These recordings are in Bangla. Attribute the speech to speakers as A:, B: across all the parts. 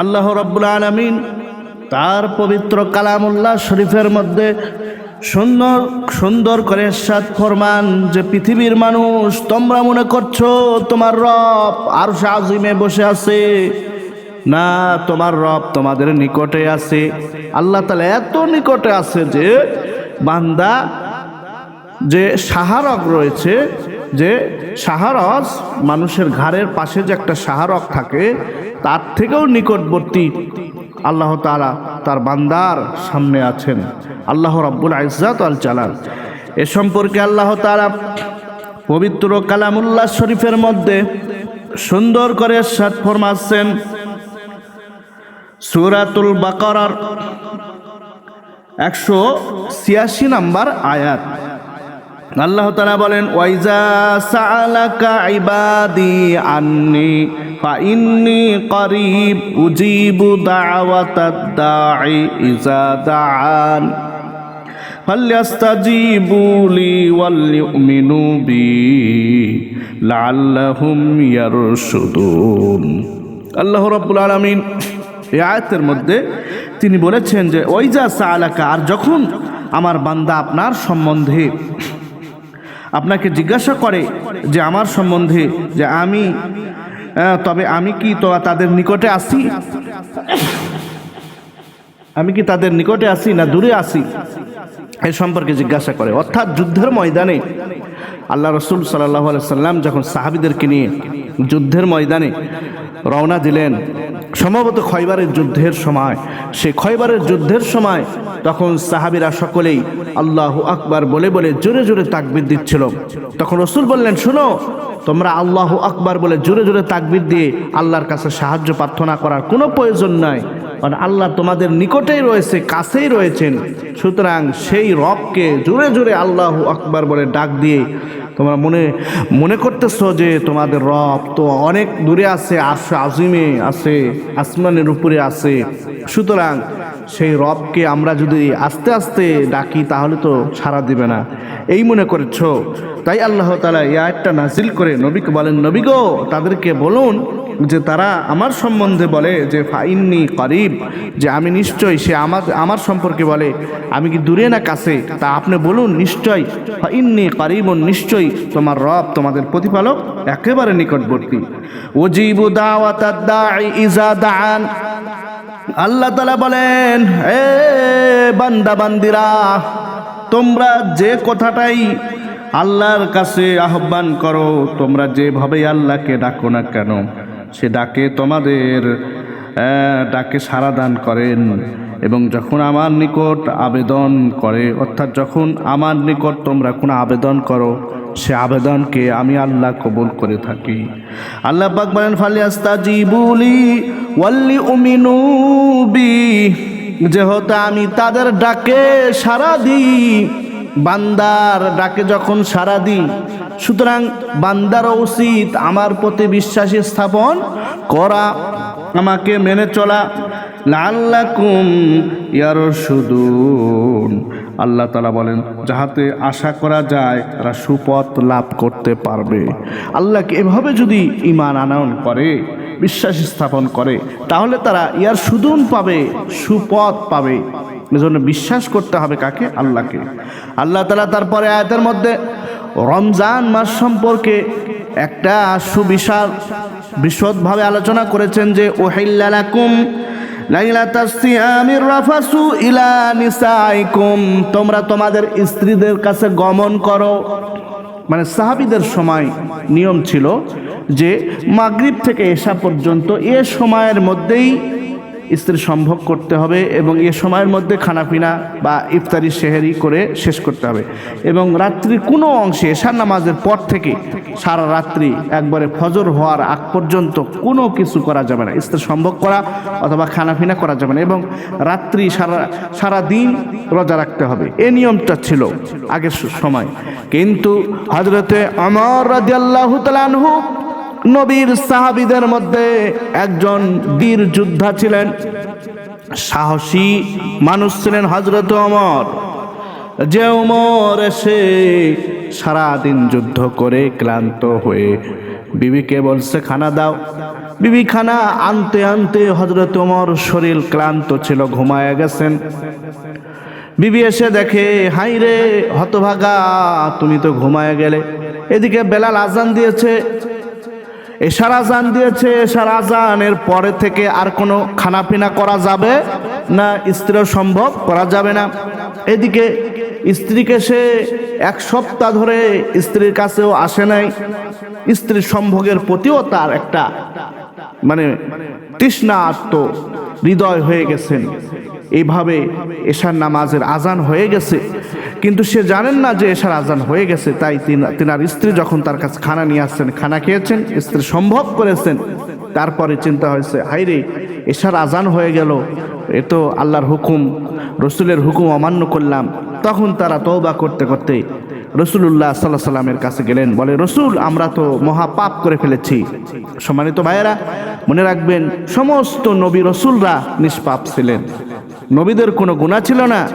A: আল্লাহ রব্বুল আলমিন তার পবিত্র কালামুল্লাহ শরীফের মধ্যে সুন্দর সুন্দর করে সাত ফরমান, যে পৃথিবীর মানুষ, তোমরা মনে করছ তোমার রব আর আজিমে বসে আছে? না, তোমার রব তোমাদের নিকটে আছে। আল্লাহ তালা এত নিকটে আছে যে বান্দা, যে সাহারক রয়েছে যে সাহারস মানুষের ঘাড়ের পাশে যে একটা সাহারক থাকে, তার থেকেও নিকটবর্তী আল্লাহ তালা তার বান্দার সামনে আছেন। আল্লাহ রাব্বুল আইজাত আল চালান এ সম্পর্কে আল্লাহ তালা পবিত্র কালামুল্লাহ শরীফের মধ্যে সুন্দর করে সাত ফরমাচ্ছেন সুরাতুল বাকরার একশো ছিয়াশি নাম্বার আয়াত। আল্লাহ তালা বলেন ওয়াইজা সালাকা ইবাদি আন্নি ফাইন্নি করিব উজিবু দাওয়াতাদ দাঈ ইজা দাআন فليستجيبوا لي وليؤمنوا بي لعلهم يرشدون আল্লাহ রাব্বুল আলামিন এই আয়াতের মধ্যে তিনি বলেছেন যে ওইজা সালাকা আর যখন আমার বান্দা আপনার সম্বন্ধে আপনাকে জিজ্ঞাসা করে যে আমার সম্বন্ধে যে আমি তবে আমি কি তো তাদের নিকটে আসি? আমি কি তাদের নিকটে আসি না দূরে আসি? এ সম্পর্কে জিজ্ঞাসা করে। অর্থাৎ যুদ্ধের ময়দানে আল্লাহ রসুল সাল্লাহ সাল্লাম যখন সাহাবিদেরকে নিয়ে যুদ্ধের ময়দানে রওনা দিলেন সম্ভবত খয়বারের যুদ্ধের সময়। সে খয়বারের যুদ্ধের সময় তখন সাহাবিরা সকলেই আল্লাহ আকবার বলে বলে জোরে জোরে তাকবির দিচ্ছিল। তখন রসুল বললেন, শোনো, তোমরা আল্লাহ আকবার বলে জোরে জোরে তাকবির দিয়ে আল্লাহর কাছে সাহায্য প্রার্থনা করার কোনো প্রয়োজন নাই। কারণ আল্লাহ তোমাদের নিকটেই রয়েছে, কাছেই রয়েছেন। সুতরাং সেই রবকে জোরে জোরে আল্লাহ আকবার বলে ডাক দিয়ে তোমরা মনে মনে করতেছো যে তোমাদের রব তো অনেক দূরে আছে, আস আজিমে আছে, আসমানের উপরে আছে। সুতরাং সেই রবকে আমরা যদি আস্তে আস্তে ডাকি, তাহলে তো সাড়া দিবে না। এই মনে করেছ? তাই আল্লাহ তালা এই আয়টা নাজিল করে নবীকে বলেন, নবী গো, তাদেরকে বলুন যে তারা আমার সম্বন্ধে বলে যে, ফাইননি করিব, যে আমি নিশ্চয় সে আমার আমার সম্পর্কে বলে। আমি কি দূরে না কাছে? তা আপনি বলুন নিশ্চয় ফাইননি করিব, নিশ্চয়ই তোমার রব তোমাদের প্রতিপালক একেবারে নিকটবর্তী। ওজিবু দাআন। আল্লাহ তালা বলেন, এ বান্দা, বান্দিরা, তোমরা যে কথাটাই আল্লাহর কাছে আহ্বান করো, তোমরা যেভাবে আল্লাহকে ডাকো না কেন, সে ডাকে তোমাদের ডাকে সারা দান করেন। এবং যখন আমার নিকট আবেদন করে, অর্থাৎ যখন আমার নিকট তোমরা কোনো আবেদন করো সে আবেদনকে আমি আল্লাহ কবুল করে থাকি। আল্লাহ পাক বলেন ফালিয়াস্তা জিবুলি ওয়াল্লি উমিনু যেহেতু আমি তাদের ডাকে সারা দিই, বান্দার ডাকে যখন সারা দিই, সুতরাং বান্দার উচিত আমার প্রতি বিশ্বাসী স্থাপন করা, আমাকে মেনে চলা। লাল্লাকুম ইয়ার সুদুন আল্লাহ তালা বলেন, যাহাতে আশা করা যায়, তারা সুপথ লাভ করতে পারবে। আল্লাহকে এভাবে যদি ইমান আনয়ন করে, বিশ্বাস স্থাপন করে, তাহলে তারা ইয়ার সুদুন পাবে, সুপথ পাবে। এজন্য বিশ্বাস করতে হবে কাকে? আল্লাহকে। আল্লাহ তালা তারপরে আয়াতের মধ্যে, রমজান মাস সম্পর্কে একটা সুবিশাল, বিশদভাবে আলোচনা করেছেন যে, ওহিল্লালাকুম তোমরা তোমাদের স্ত্রীদের কাছে গমন করো। মানে সাহাবিদের সময় নিয়ম ছিল যে মাগরীব থেকে এসা পর্যন্ত এ সময়ের মধ্যেই স্ত্রী সম্ভব করতে হবে এবং এ সময়ের মধ্যে খানাপিনা বা ইফতারি সেহেরি করে শেষ করতে হবে। এবং রাত্রির কোনো অংশে এশার নামাজের পর থেকে সারা রাত্রি একবারে ফজর হওয়ার আগ পর্যন্ত কোনো কিছু করা যাবে না। স্ত্রী সম্ভব করা অথবা খানাপিনা করা যাবে না এবং রাত্রি সারা সারা দিন রোজা রাখতে হবে। এ নিয়মটা ছিল আগের সময়। কিন্তু হজরতে আমার রাজিয়াল্লাহু তালানহু নবীর সাহাবিদের মধ্যে একজন বীর যোদ্ধা ছিলেন। সাহসী মানুষ ছিলেন হজরত অমর যে উমর এসে সারাদিন যুদ্ধ করে ক্লান্ত হয়ে বিবিকে বলছে, খানা দাও। বিবিখানা আনতে আনতে হজরত ওমর শরীর ক্লান্ত ছিল, ঘুমায় গেছেন। বিবি এসে দেখে হাই রে, হতভাগা, তুমি তো ঘুমায় গেলে। এদিকে বেলাল আজান দিয়েছে এশার আজান দিয়েছে, এশার আজানের পরে থেকে আর কোনো খানাপিনা করা যাবে না স্ত্রী সম্ভব করা যাবে না। এদিকে স্ত্রীকে সে এক সপ্তাহ ধরে স্ত্রীর কাছেও আসে নাই। স্ত্রীর সম্ভোগের প্রতিও তার একটা মানে তৃষ্ণা আত্ম হৃদয় হয়ে গেছেন এইভাবে এশার নামাজের আজান হয়ে গেছে। কিন্তু সে জানেন না যে এশার আজান হয়ে গেছে, তাই তিন- তিনার স্ত্রী যখন তার কাছে খানা নিয়ে আসছেন, খানা খেয়েছেন, স্ত্রী সম্ভব করেছেন। তারপরে চিন্তা হয়েছে হাইরে এশার আজান হয়ে গেল, এ তো আল্লাহর হুকুম, রসুলের হুকুম অমান্য করলাম। তখন তারা তওবা করতে করতে রসুল্লাহ সাল্লাহ সাল্লামের কাছে গেলেন, বলে, রসুল, আমরা তো মহা পাপ করে ফেলেছি। সম্মানিত ভাইয়েরা, মনে রাখবেন, সমস্ত নবী রসুলরা নিষ্পাপ ছিলেন। নবীদের কোনো গুণা ছিল না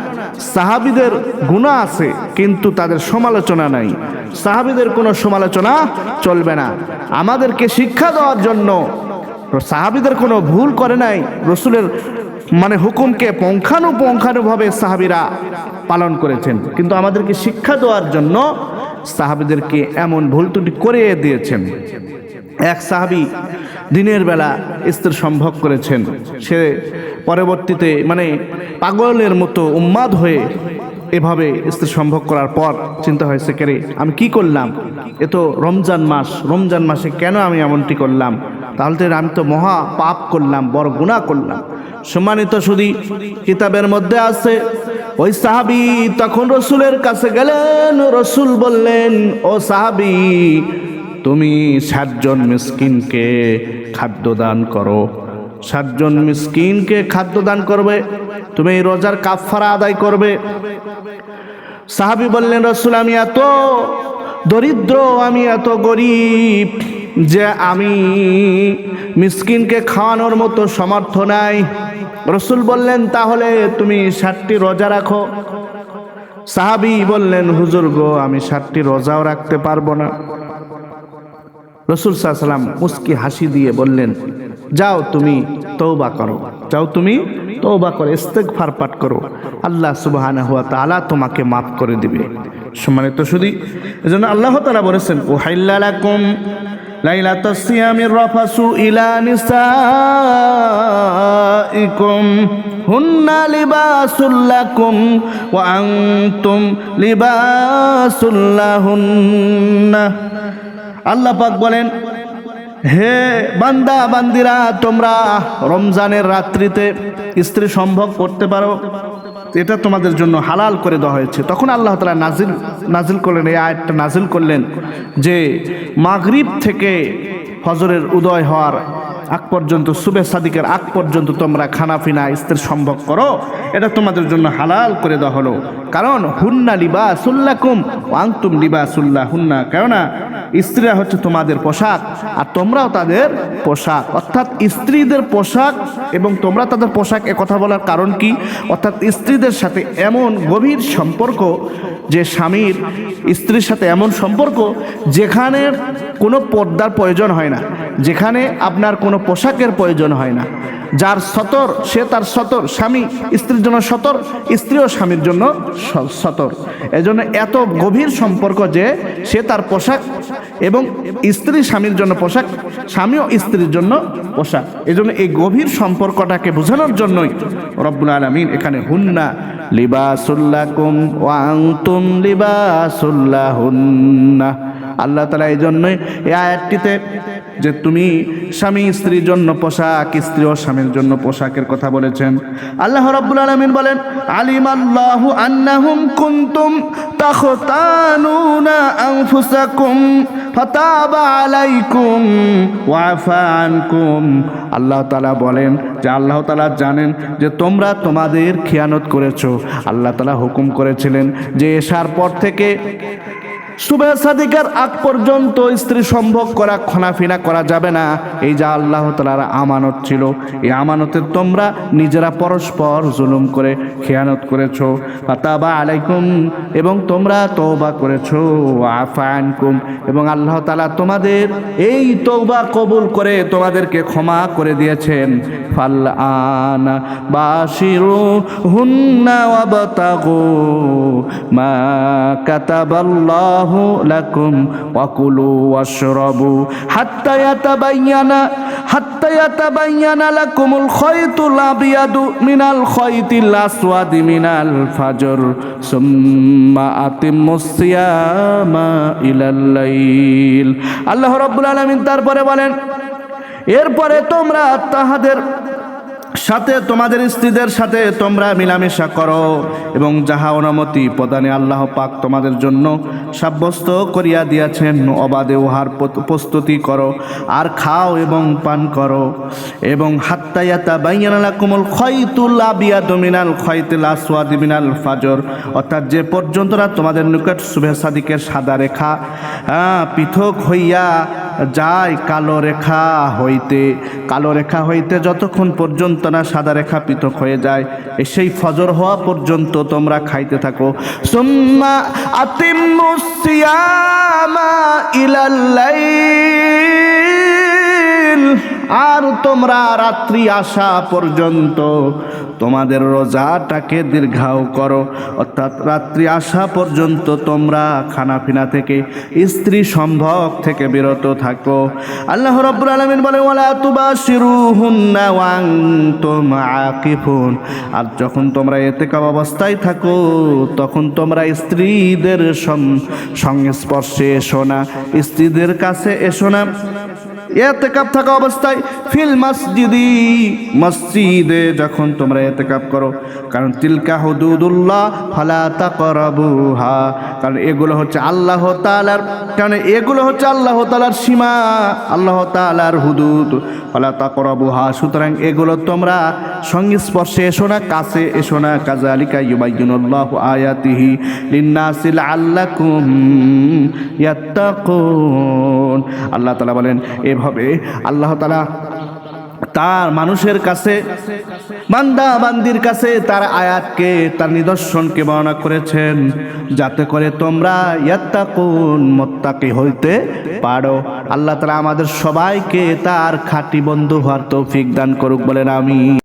A: সাহাবিদের গুণা আছে, কিন্তু তাদের সমালোচনা নাই। সাহাবিদের কোনো সমালোচনা চলবে না। আমাদেরকে শিক্ষা দেওয়ার জন্য সাহাবিদের কোনো ভুল করে নাই, রসুলের মানে হুকুমকে পঙ্খানুপঙ্খানুভাবে সাহাবিরা পালন করেছেন। কিন্তু আমাদেরকে শিক্ষা দেওয়ার জন্য সাহাবিদেরকে এমন ভুল ত্রুটি করে দিয়েছেন। এক সাহাবি দিনের বেলা স্ত্রী সম্ভব করেছেন। সে পরবর্তীতে মানে পাগলের মতো উন্মাদ হয়ে এভাবে স্ত্রী সম্ভব করার পর চিন্তা হয়েছে কেরে আমি কি করলাম? এ তো রমজান মাস, রমজান মাসে কেন আমি এমনটি করলাম? তাহলে তো আমি তো মহা পাপ করলাম, বড় গুণা করলাম। সম্মানিত শুধু কিতাবের মধ্যে আছে, ওই সাহাবি তখন রসুলের কাছে গেলেন, রসুল বললেন, ও সাহাবি, তুমি ষাটজন মিসকিনকে খাদ্য দান করো। ষাটজন মিসকিনকে খাদ্য দান করবে, তুমি এই রোজার কাফারা আদায় করবে। সাহাবি বললেন, রসুল, আমি এত দরিদ্র, আমি এত গরিব যে আমি মিসকিনকে খাওয়ানোর মতো সমর্থ নাই। রসুল বললেন, তাহলে তুমি ষাটটি রোজা রাখো। সাহাবি বললেন, হুজুর গো, আমি ষাটটি রোজাও রাখতে পারব না। রসুল সাল্লাম মুস্কি হাসি দিয়ে বললেন, যাও তুমি তৌবা করো, যাও তুমি তৌবা করো, ইস্তেগফার পাঠ করো। আল্লাহ সুবহানাহু হুয়া তাআলা তোমাকে মাফ করে দিবে। সম্মানিত শুধু এজন্য আল্লাহ তাআলা বলেছেন ও হাইল্লালাকুম লাইলাতাস সিয়ামির রাফাসু ইলা নিসাইকুম হুন্না লিবাসুল লাকুম ওয়া আনতুম লিবাসুল আল্লাহ পাক বলেন, হে বান্দা, বান্দিরা, তোমরা রমজানের রাত্রিতে স্ত্রী সম্ভব করতে পারো। এটা তোমাদের জন্য হালাল করে দেওয়া হয়েছে। তখন আল্লাহ তালা নাজিল নাজিল করলেন, এই আয়াতটা নাজিল করলেন যে, মাগরিব থেকে ফজরের উদয় হওয়ার আগ পর্যন্ত সুবে সাদিকের আগ পর্যন্ত তোমরা খানা ফিনা স্ত্রী সম্ভব করো। এটা তোমাদের জন্য হালাল করে দেওয়া হলো। কারণ, হুন্না লিবা সুল্লাকুম ওয়াংতুম লিবা সুল্লাহ হুন্না কেননা স্ত্রীরা হচ্ছে তোমাদের পোশাক, আর তোমরাও তাদের পোশাক। অর্থাৎ স্ত্রীদের পোশাক এবং তোমরা তাদের পোশাক এ কথা বলার কারণ কি? অর্থাৎ স্ত্রীদের সাথে এমন গভীর সম্পর্ক যে স্বামীর স্ত্রীর সাথে এমন সম্পর্ক যেখানে কোনো পর্দার প্রয়োজন হয় না, যেখানে আপনার কোনো পোশাকের প্রয়োজন হয় না। যার সতর, সে তার সতর, স্বামী স্ত্রীর জন্য সতর, স্ত্রীও স্বামীর জন্য সতর। এজন্য এত গভীর সম্পর্ক যে সে তার পোশাক এবং স্ত্রী স্বামীর জন্য পোশাক, স্বামীও স্ত্রীর জন্য পোশাক। এজন্য এই গভীর সম্পর্কটাকে বোঝানোর জন্যই রব্বুল আলমিন এখানে হুন্না লিবাসুল্লাকুম ওয়াংতুম লিবাসুল্লাহ হুন্না আল্লাহ তালা এই জন্যই এই আয়াতটিতে যে তুমি স্বামী স্ত্রীর জন্য পোশাক, স্ত্রী ও স্বামীর জন্য পোশাকের কথা বলেছেন। আল্লাহ রাব্বুল আলামিন বলেন আলিম আল্লাহু আন্নাহুম কুনতুম তাখতানুনা আনফুসাকুম, ফাতাবা আলাইকুম ওয়াফা আনকুম। আল্লাহ তাআলা বলেন, যে আল্লাহ তাআলা জানেন যে তোমরা তোমাদের খেয়ানত করেছ। আল্লাহ তাআলা হুকুম করেছিলেন যে এসার পর থেকে সুবে সাদিকার আগ পর্যন্ত স্ত্রী সম্ভব করা খনাফিনা করা যাবে না। এই যা আল্লাহ তালার আমানত ছিল, এই আমানতের তোমরা নিজেরা পরস্পর জুলুম করে খেয়ানত করেছ। ফাতাবা আলাইকুম, এবং তোমরা তওবা করেছ। আফানকুম এবং আল্লাহ তালা তোমাদের এই তৌবা কবুল করে তোমাদেরকে ক্ষমা করে দিয়েছেন। ফাল আন বাশিরু হুন্না ওয়াবতাগু মা কাতাবাল্লাহু লাকুম ওয়াকুলু ওয়াশরাবু হাত্তা ইয়াতাবায়্যানা হাত্তা ইয়াতাবায়্যানা লাকুমুল খায়তুল আবিয়াদু মিনাল খায়তিল আসওয়াদি মিনাল ফাজর, সুম্মা আতিম্মুস সিয়ামা ইলাল লাইল। আল্লাহ রাব্বুল আলামিন তারপরে বলেন, এরপরে তোমরা তাহাদের সাথে তোমাদের স্ত্রীদের সাথে তোমরা মিলামেশা করো এবং যাহা অনুমতি প্রদানে আল্লাহ পাক তোমাদের জন্য সাব্যস্ত করিয়া দিয়াছেন, অবাধে উহার প্রস্তুতি করো আর খাও এবং পান করো। এবং হাত্তায়াতা বাইয়ানালা কোমল খয়তুল আবিয়াদ মিনাল খয়তুল আসওয়াদি মিনাল ফাজর। অর্থাৎ যে পর্যন্তরা তোমাদের নিকট শুভে সাদিকের সাদা রেখা পৃথক হইয়া যায় কালো রেখা হইতে, কালো রেখা হইতে যতক্ষণ পর্যন্ত না সাদা রেখা পৃথক হয়ে যায় সেই ফজর হওয়া পর্যন্ত তোমরা খাইতে থাকো। সুম্মা আতিম্মুস সিয়ামা ইলাল্লাইল আর তোমরা রাত্রি আসা পর্যন্ত তোমাদের রোজাটাকে দীর্ঘাও করো। অর্থাৎ রাত্রি আসা পর্যন্ত তোমরা খানাপিনা থেকে, স্ত্রী সম্ভব থেকে বিরত থাকো। আল্লাহ রব্বুল আলামিন বলে ওয়ালা তুবাশিরুহুন্না ওয়া আনতুম আকিফুন। আর যখন তোমরা এতেকাব অবস্থায় থাকো, তখন তোমরা স্ত্রীদের সংস্পর্শে এসো না। স্ত্রীদের কাছে এসো না। এতেকাপ থাকা অবস্থায় ফিল মসজিদি, মসজিদে যখন তোমরা এতেকাপ করো, কারণ তিলকা হুদুদুল্লাহ ফালা তাকরাবুহা, কারণ এগুলো হচ্ছে আল্লাহ তাআলার কারণ এগুলো হচ্ছে আল্লাহ তাআলার সীমা, আল্লাহ তাআলার হুদুদ, ফালা তাকরাবুহা। সুতরাং এগুলো তোমরা সংস্পর্শে এসো না, কাছে এসো না। কাজালিকা ইউবাইয়িনুল্লাহু আয়াতিহি লিন্নাসি লাআল্লাকুম ইয়াত্তাকুন। আল্লাহ তালা বলেন, এভাবে আল্লাহ তালা তার মানুষের কাছে বান্দা বান্দির কাছে তার আয়াতকে, তার নিদর্শনকে বর্ণনা করেছেন। যাতে করে তোমরা ইয়াত্তাকুন, মোত্তাকি হইতে পারো। আল্লাহ তালা আমাদের সবাইকে তার খাঁটি বন্ধু হওয়ার তৌফিক দান করুক বলেন আমি